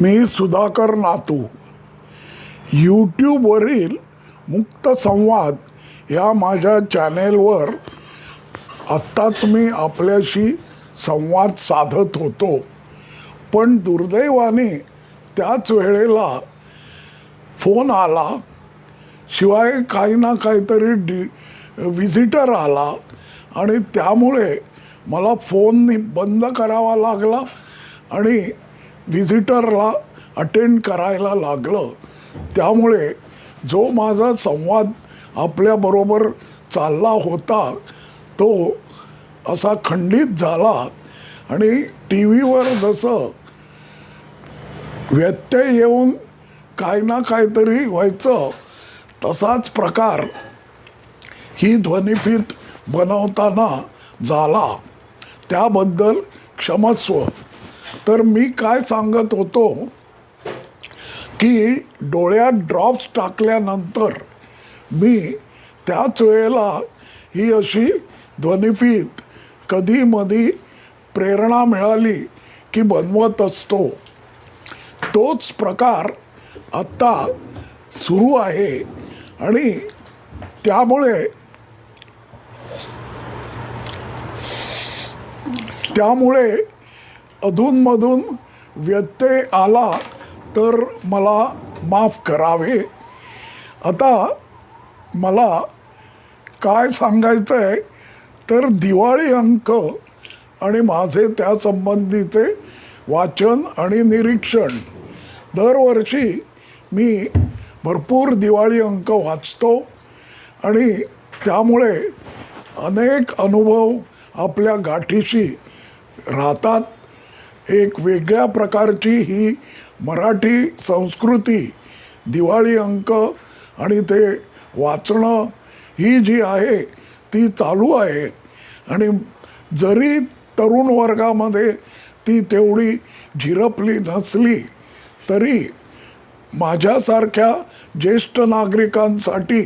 मी सुधाकर नातू. यूट्यूबवरील मुक्त संवाद या माझ्या चॅनेलवर आत्ताच मी आपल्याशी संवाद साधत होतो. पण दुर्दैवाने त्याच वेळेला फोन आला. शिवाय काही ना काहीतरी डी विजिटर आला आणि त्यामुळे मला फोन बंद करावा लागला आणि व्हिजिटरला अटेंड करायला लागलं. त्यामुळे जो माझा संवाद आपल्याबरोबर चालला होता तो असा खंडित झाला. आणि टी व्हीवर जसं व्यत्यय येऊन काय ना काहीतरी व्हायचं तसाच प्रकार ही ध्वनिफीत बनवताना झाला. त्याबद्दल क्षमस्व. तर मी काय सांगत होतो की डोळ्यात ड्रॉप्स टाकल्यानंतर मी त्याच वेळेला ही अशी ध्वनिफीत कधी मधी प्रेरणा मिळाली की बनवत असतो. तोच प्रकार आत्ता सुरू आहे आणि त्यामुळे त्यामुळे अधूनमधून व्यत्यय आला तर मला माफ करावे. आता मला काय सांगायचं आहे तर दिवाळी अंक आणि माझे त्या संबंधीचे वाचन आणि निरीक्षण. दरवर्षी मी भरपूर दिवाळी अंक वाचतो आणि त्यामुळे अनेक अनुभव आपल्या गाठीशी राहतात. एक वेगळ्या प्रकारची ही मराठी संस्कृती दिवाळी अंक आणि ते वाचणं ही जी आहे ती चालू आहे. आणि जरी तरुण वर्गामध्ये ती तेवढी झिरपली नसली तरी माझ्यासारख्या ज्येष्ठ नागरिकांसाठी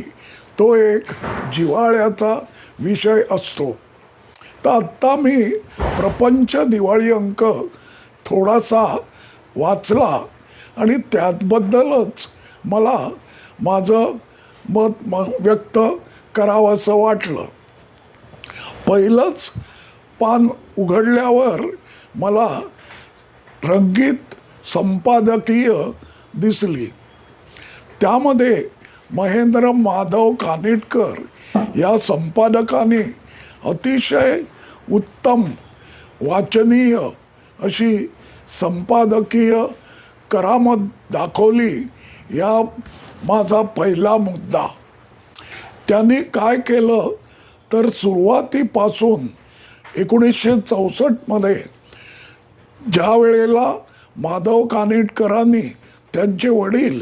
तो एक जिव्हाळ्याचा विषय असतो. तर आत्ता मी प्रपंच दिवाळी अंक थोडासा वाचला आणि त्याबद्दलच मला माझं मत म व्यक्त करावंसं वाटलं. पहिलंच पान उघडल्यावर मला रंगीत संपादकीय दिसली. त्यामध्ये महेंद्र माधव कानिटकर या संपादकाने अतिशय उत्तम वाचनीय अशी संपादकीय करामत दाखवली. या माझा पहिला मुद्दा. त्यांनी काय केलं? तर सुरुवातीपासून एकोणीसशे चौसष्टमध्ये ज्या वेळेला माधव कानिटकरांनी त्यांचे वडील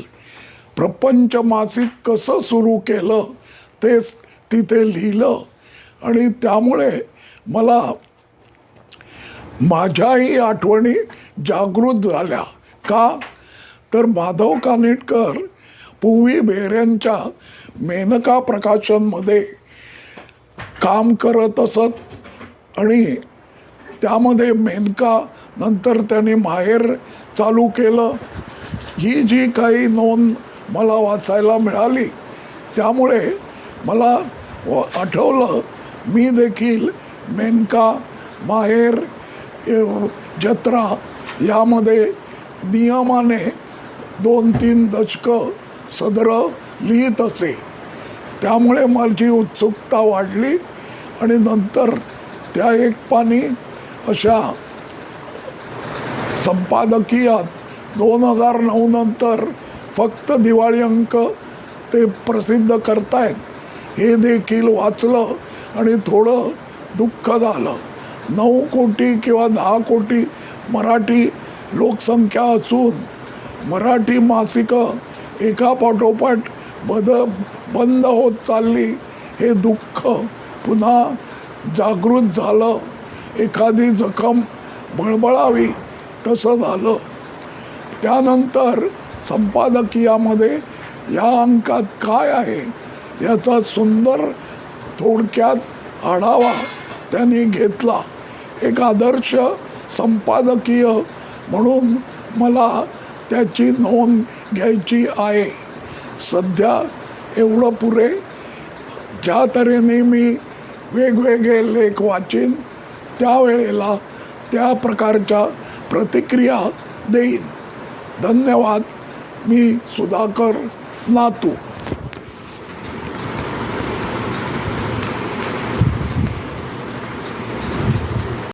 प्रपंच मासिक कसं सुरू केलं तेच तिथे लिहिलं. आणि त्यामुळे मला माझ्याही आठवणी जागृत झाल्या. का? तर माधव कानिटकर पु बेहऱ्यांच्या बेऱ्यांच्या मेनका प्रकाशनमध्ये काम करत असत आणि त्यामध्ये मेनका नंतर त्यांनी माहेर चालू केलं. ही जी काही नोंद मला वाचायला मिळाली त्यामुळे मला व आठवलं मी देखील मेनका माहेर जत्रा यामध्ये नियमाने दोन तीन दशकं सदर लिहित असे. त्यामुळे माझी उत्सुकता वाढली आणि नंतर त्या एक पाणी अशा संपादकीयात दोन हजार नऊ नंतर फक्त दिवाळी अंक ते प्रसिद्ध करतायत हे देखील वाचलं आणि थोडं दुःख झालं. नऊ कोटी किंवा दहा कोटी मराठी लोकसंख्या असून मराठी मासिकं एकापाठोपाठ बद बंद होत चालली. हे दुःख पुन्हा जागृत झालं. एखादी जखम बळबळावी तसं झालं. त्यानंतर संपादकीयामध्ये या अंकात काय आहे याचा सुंदर थोडक्यात आढावा त्यांनी घेतला. एक आदर्श संपादकीय म्हणून मला त्याची नोंद घ्यायची आहे. सध्या एवढं पुरे ज्या तऱ्हेने मी वेगवेगळे लेख वाचीन त्यावेळेला त्या प्रकारच्या प्रतिक्रिया देईन. धन्यवाद मी सुधाकर नातू.